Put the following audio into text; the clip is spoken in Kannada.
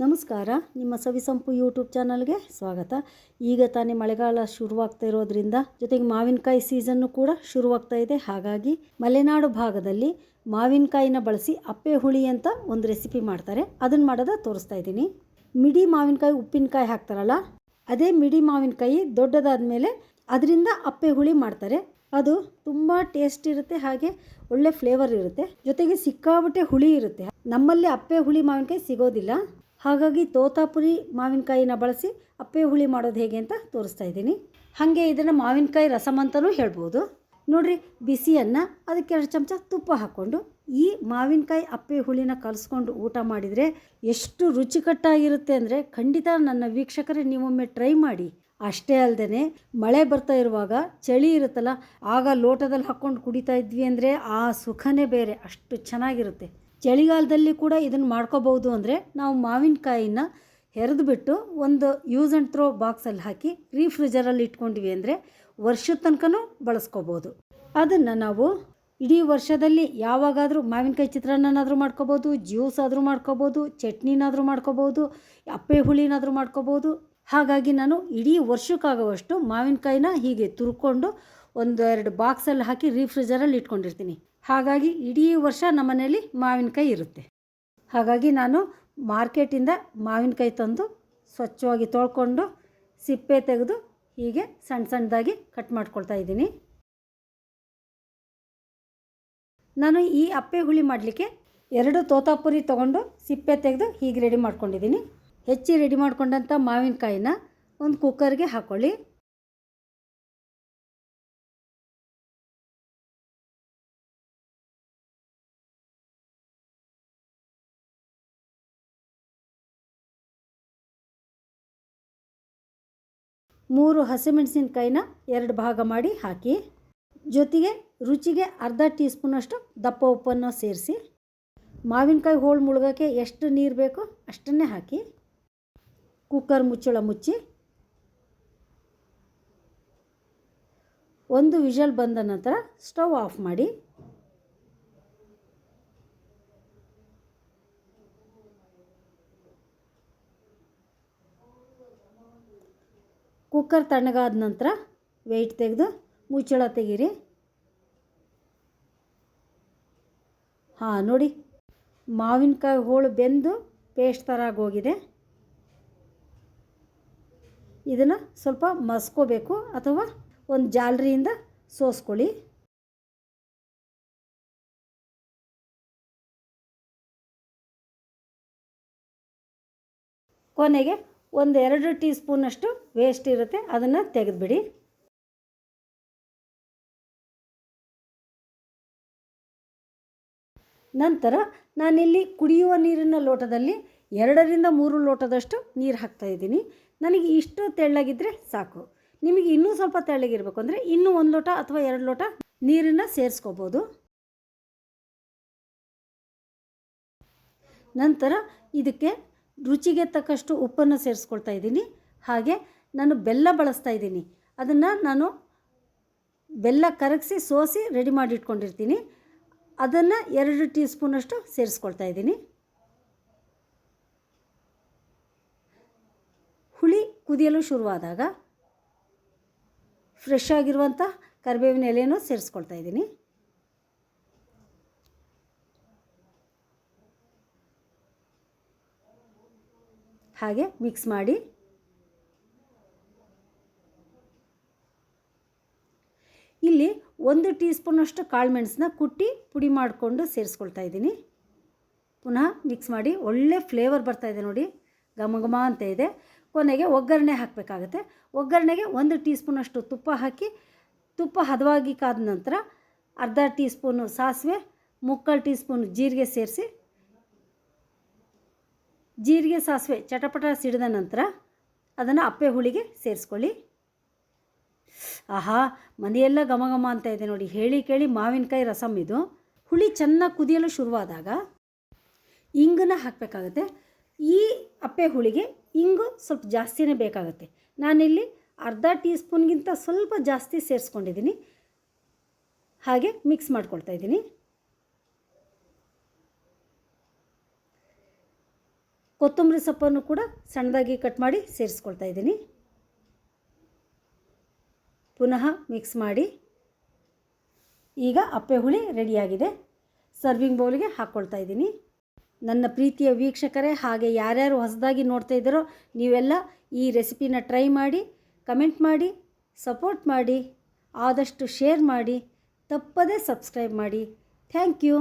ನಮಸ್ಕಾರ. ನಿಮ್ಮ ಸವಿಸಂಪು ಯೂಟ್ಯೂಬ್ ಚಾನಲ್ಗೆ ಸ್ವಾಗತ. ಈಗ ತಾನೇ ಮಳೆಗಾಲ ಶುರುವಾಗ್ತಾ ಇರೋದ್ರಿಂದ ಜೊತೆಗೆ ಮಾವಿನಕಾಯಿ ಸೀಸನ್ನು ಕೂಡ ಶುರುವಾಗ್ತಾ ಇದೆ. ಹಾಗಾಗಿ ಮಲೆನಾಡು ಭಾಗದಲ್ಲಿ ಮಾವಿನಕಾಯಿನ ಬಳಸಿ ಅಪ್ಪೆ ಹುಳಿ ಅಂತ ಒಂದು ರೆಸಿಪಿ ಮಾಡ್ತಾರೆ. ಅದನ್ನು ಮಾಡೋದ ತೋರಿಸ್ತಾ ಇದ್ದೀನಿ. ಮಿಡಿ ಮಾವಿನಕಾಯಿ ಉಪ್ಪಿನಕಾಯಿ ಹಾಕ್ತಾರಲ್ಲ, ಅದೇ ಮಿಡಿ ಮಾವಿನಕಾಯಿ ದೊಡ್ಡದಾದ ಮೇಲೆ ಅದರಿಂದ ಅಪ್ಪೆ ಹುಳಿ ಮಾಡ್ತಾರೆ. ಅದು ತುಂಬ ಟೇಸ್ಟ್ ಇರುತ್ತೆ, ಹಾಗೆ ಒಳ್ಳೆ ಫ್ಲೇವರ್ ಇರುತ್ತೆ. ಜೊತೆಗೆ ಸಿಕ್ಕಾಬಟ್ಟೆ ಹುಳಿ ಇರುತ್ತೆ. ನಮ್ಮಲ್ಲಿ ಅಪ್ಪೆ ಹುಳಿ ಮಾವಿನಕಾಯಿ ಸಿಗೋದಿಲ್ಲ. ಹಾಗಾಗಿ ತೋತಾಪುರಿ ಮಾವಿನಕಾಯಿನ ಬಳಸಿ ಅಪ್ಪೆ ಹುಳಿ ಮಾಡೋದು ಹೇಗೆ ಅಂತ ತೋರಿಸ್ತಾ ಇದ್ದೀನಿ. ಹಾಗೆ ಇದನ್ನು ಮಾವಿನಕಾಯಿ ರಸಮ್ ಅಂತಲೂ ಹೇಳ್ಬೋದು. ನೋಡಿರಿ, ಬಿಸಿಯನ್ನು ಅದಕ್ಕೆ ಎರಡು ಚಮಚ ತುಪ್ಪ ಹಾಕ್ಕೊಂಡು ಈ ಮಾವಿನಕಾಯಿ ಅಪ್ಪೆ ಹುಳಿನ ಕಲಿಸ್ಕೊಂಡು ಊಟ ಮಾಡಿದರೆ ಎಷ್ಟು ರುಚಿಕಟ್ಟಾಗಿರುತ್ತೆ ಅಂದರೆ ಖಂಡಿತ ನನ್ನ ವೀಕ್ಷಕರೇ ನೀವೊಮ್ಮೆ ಟ್ರೈ ಮಾಡಿ. ಅಷ್ಟೇ ಅಲ್ಲದೆ ಮಳೆ ಬರ್ತಾ ಇರುವಾಗ ಚಳಿ ಇರುತ್ತಲ್ಲ, ಆಗ ಲೋಟದಲ್ಲಿ ಹಾಕ್ಕೊಂಡು ಕುಡಿತಾ ಇದ್ವಿ ಅಂದರೆ ಆ ಸುಖನೇ ಬೇರೆ, ಅಷ್ಟು ಚೆನ್ನಾಗಿರುತ್ತೆ. ಚಳಿಗಾಲದಲ್ಲಿ ಕೂಡ ಇದನ್ನು ಮಾಡ್ಕೋಬೋದು ಅಂದರೆ ನಾವು ಮಾವಿನಕಾಯಿನ ಹೆರೆದುಬಿಟ್ಟು ಒಂದು ಯೂಸ್ ಆ್ಯಂಡ್ ಥ್ರೋ ಬಾಕ್ಸಲ್ಲಿ ಹಾಕಿ ರೀಫ್ರಿಜರಲ್ಲಿ ಇಟ್ಕೊಂಡ್ವಿ ಅಂದರೆ ವರ್ಷದ ತನಕನೂ ಬಳಸ್ಕೋಬೋದು ಅದನ್ನು ನಾವು ಇಡೀ ವರ್ಷದಲ್ಲಿ ಯಾವಾಗಾದರೂ ಮಾವಿನಕಾಯಿ ಚಿತ್ರಾನ್ನನಾದರೂ ಮಾಡ್ಕೋಬೋದು ಜ್ಯೂಸ್ ಆದರೂ ಮಾಡ್ಕೋಬೋದು ಚಟ್ನಿನಾದರೂ ಮಾಡ್ಕೋಬೋದು ಅಪ್ಪೆ ಹುಳಿನಾದರೂ ಮಾಡ್ಕೋಬೋದು ಹಾಗಾಗಿ ನಾನು ಇಡೀ ವರ್ಷಕ್ಕಾಗುವಷ್ಟು ಮಾವಿನಕಾಯಿನ ಹೀಗೆ ತುರ್ಕೊಂಡು ಒಂದು ಎರಡು ಬಾಕ್ಸಲ್ಲಿ ಹಾಕಿ ರೀಫ್ರಿಜರಲ್ಲಿ ಇಟ್ಕೊಂಡಿರ್ತೀನಿ. ಹಾಗಾಗಿ ಇಡೀ ವರ್ಷ ನಮ್ಮ ಮನೇಲಿ ಮಾವಿನಕಾಯಿ ಇರುತ್ತೆ. ಹಾಗಾಗಿ ನಾನು ಮಾರ್ಕೆಟಿಂದ ಮಾವಿನಕಾಯಿ ತಂದು ಸ್ವಚ್ಛವಾಗಿ ತೊಳ್ಕೊಂಡು ಸಿಪ್ಪೆ ತೆಗೆದು ಹೀಗೆ ಸಣ್ಣ ಸಣ್ಣದಾಗಿ ಕಟ್ ಮಾಡ್ಕೊಳ್ತಾ ಇದ್ದೀನಿ. ನಾನು ಈ ಅಪ್ಪೆ ಹುಳಿ ಮಾಡಲಿಕ್ಕೆ ಎರಡು ತೋತಾಪುರಿ ತೊಗೊಂಡು ಸಿಪ್ಪೆ ತೆಗೆದು ಹೀಗೆ ರೆಡಿ ಮಾಡ್ಕೊಂಡಿದ್ದೀನಿ. ಹೆಚ್ಚಿ ರೆಡಿ ಮಾಡ್ಕೊಂಡಂಥ ಮಾವಿನಕಾಯಿನ ಒಂದು ಕುಕ್ಕರ್ಗೆ ಹಾಕ್ಕೊಳ್ಳಿ ಮೂರು ಹಸಿಮೆಣಸಿನಕಾಯಿನ ಎರಡು ಭಾಗ ಮಾಡಿ ಹಾಕಿ, ಜೊತೆಗೆ ರುಚಿಗೆ ಅರ್ಧ ಟೀ ಸ್ಪೂನಷ್ಟು ದಪ್ಪ ಉಪ್ಪನ್ನು ಸೇರಿಸಿ, ಮಾವಿನಕಾಯಿ ಹೋಳು ಮುಳುಗೋಕ್ಕೆ ಎಷ್ಟು ನೀರು ಬೇಕೋ ಅಷ್ಟನ್ನೇ ಹಾಕಿ, ಕುಕ್ಕರ್ ಮುಚ್ಚಳ ಮುಚ್ಚಿ, ಒಂದು ವಿಷಲ್ ಬಂದ ನಂತರ ಸ್ಟವ್ ಆಫ್ ಮಾಡಿ ಕುಕ್ಕರ್ ತಣ್ಣಗಾದ ನಂತರ ವೆಯ್ಟ್ ತೆಗೆದು ಮುಚ್ಚಳ ತೆಗೀರಿ. ಹಾಂ, ನೋಡಿ. ಮಾವಿನಕಾಯಿ ಹೋಳು ಬೆಂದು ಪೇಸ್ಟ್ ಥರ ಆಗೋಗಿದೆ. ಇದನ್ನು ಸ್ವಲ್ಪ ಮಸ್ಕೋಬೇಕು ಅಥವಾ ಒಂದು ಜಾಲರಿಯಿಂದ ಸೋಸ್ಕೊಳ್ಳಿ. ಕೊನೆಗೆ ಒಂದು ಎರಡು ಟೀ ಸ್ಪೂನಷ್ಟು ವೇಸ್ಟ್ ಇರುತ್ತೆ, ಅದನ್ನು ತೆಗೆದುಬಿಡಿ. ನಂತರ ನಾನಿಲ್ಲಿ ಕುಡಿಯುವ ನೀರಿನ ಲೋಟದಲ್ಲಿ ಎರಡರಿಂದ ಮೂರು ಲೋಟದಷ್ಟು ನೀರು ಹಾಕ್ತಾಯಿದ್ದೀನಿ ನನಗೆ ಇಷ್ಟು ತೆಳ್ಳಗಿದ್ರೆ ಸಾಕು. ನಿಮಗೆ ಇನ್ನೂ ಸ್ವಲ್ಪ ತೆಳ್ಳಗಿರಬೇಕು ಅಂದರೆ ಇನ್ನೂ ಒಂದು ಲೋಟ ಅಥವಾ ಎರಡು ಲೋಟ ನೀರನ್ನು ಸೇರಿಸ್ಕೋಬೋದು. ನಂತರ ಇದಕ್ಕೆ ರುಚಿಗೆ ತಕ್ಕಷ್ಟು ಉಪ್ಪನ್ನು ಸೇರಿಸ್ಕೊಳ್ತಾ ಇದ್ದೀನಿ. ಹಾಗೆ ನಾನು ಬೆಲ್ಲ ಬಳಸ್ತಾ ಇದ್ದೀನಿ. ಅದನ್ನು ನಾನು ಬೆಲ್ಲ ಕರಗಿಸಿ ಸೋಸಿ ರೆಡಿ ಮಾಡಿ ಇಟ್ಕೊಂಡಿರ್ತೀನಿ ಅದನ್ನು ಎರಡು ಟೀ ಸ್ಪೂನಷ್ಟು ಸೇರಿಸ್ಕೊಳ್ತಾ ಇದ್ದೀನಿ. ಹುಳಿ ಕುದಿಯಲು ಶುರುವಾದಾಗ ಫ್ರೆಶ್ ಆಗಿರುವಂಥ ಕರಿಬೇವಿನ ಎಲೆಯನ್ನು ಸೇರಿಸ್ಕೊಳ್ತಾ ಇದ್ದೀನಿ. ಹಾಗೆ ಮಿಕ್ಸ್ ಮಾಡಿ. ಇಲ್ಲಿ ಒಂದು ಟೀ ಸ್ಪೂನಷ್ಟು ಕಾಳು ಮೆಣಸನ್ನ ಕುಟ್ಟಿ ಪುಡಿ ಮಾಡಿಕೊಂಡು ಸೇರಿಸ್ಕೊಳ್ತಾ ಇದ್ದೀನಿ. ಪುನಃ ಮಿಕ್ಸ್ ಮಾಡಿ ಒಳ್ಳೆ ಫ್ಲೇವರ್ ಬರ್ತಾ ಇದೆ ನೋಡಿ. ಘಮ ಘಮ ಅಂತ ಇದೆ. ಕೊನೆಗೆ ಒಗ್ಗರಣೆ ಹಾಕಬೇಕಾಗತ್ತೆ. ಒಗ್ಗರಣೆಗೆ ಒಂದು ಟೀ ಸ್ಪೂನಷ್ಟು ತುಪ್ಪ ಹಾಕಿ, ತುಪ್ಪ ಹದವಾಗಿ ಕಾದ ನಂತರ ಅರ್ಧ ಟೀ ಸ್ಪೂನು ಸಾಸಿವೆ, ಮುಕ್ಕಾಲು ಟೀ ಸ್ಪೂನ್ ಜೀರಿಗೆ ಸೇರಿಸಿ ಜೀರಿಗೆ ಸಾಸಿವೆ ಚಟಪಟ ಸಿಡಿದ ನಂತರ ಅದನ್ನು ಅಪ್ಪೆ ಹುಳಿಗೆ ಸೇರಿಸ್ಕೊಳ್ಳಿ. ಆಹಾ, ಮನೆಯೆಲ್ಲ ಘಮ ಘಮ ಅಂತ ಇದೆ ನೋಡಿ. ಹೇಳಿ ಕೇಳಿ ಮಾವಿನಕಾಯಿ ರಸಮ್ ಇದು. ಹುಳಿ ಚೆನ್ನಾಗಿ ಕುದಿಯಲು ಶುರುವಾದಾಗ ಇಂಗನ್ನು ಹಾಕಬೇಕಾಗತ್ತೆ. ಈ ಅಪ್ಪೆ ಹುಳಿಗೆ ಇಂಗು ಸ್ವಲ್ಪ ಜಾಸ್ತಿನೇ ಬೇಕಾಗುತ್ತೆ. ನಾನಿಲ್ಲಿ ಅರ್ಧ ಟೀ ಸ್ಪೂನ್ಗಿಂತ ಸ್ವಲ್ಪ ಜಾಸ್ತಿ ಸೇರಿಸ್ಕೊಂಡಿದ್ದೀನಿ. ಹಾಗೆ ಮಿಕ್ಸ್ ಮಾಡ್ಕೊಳ್ತಾ ಇದ್ದೀನಿ. ಕೊತ್ತಂಬರಿ ಸೊಪ್ಪನ್ನು ಕೂಡ ಸಣ್ಣದಾಗಿ ಕಟ್ ಮಾಡಿ ಸೇರಿಸ್ಕೊಳ್ತಾ ಇದ್ದೀನಿ. ಪುನಃ ಮಿಕ್ಸ್ ಮಾಡಿ. ಈಗ ಅಪ್ಪೆ ಹುಳಿ ರೆಡಿಯಾಗಿದೆ. ಸರ್ವಿಂಗ್ ಬೌಲಿಗೆ ಹಾಕ್ಕೊಳ್ತಾ ಇದ್ದೀನಿ. ನನ್ನ ಪ್ರೀತಿಯ ವೀಕ್ಷಕರೇ, ಹಾಗೆ ಯಾರ್ಯಾರು ಹೊಸದಾಗಿ ನೋಡ್ತಾ ಇದ್ದಾರೋ, ನೀವೆಲ್ಲ ಈ ರೆಸಿಪಿನ ಟ್ರೈ ಮಾಡಿ ಕಮೆಂಟ್ ಮಾಡಿ ಸಪೋರ್ಟ್ ಮಾಡಿ, ಆದಷ್ಟು ಶೇರ್ ಮಾಡಿ, ತಪ್ಪದೇ ಸಬ್ಸ್ಕ್ರೈಬ್ ಮಾಡಿ. Thank you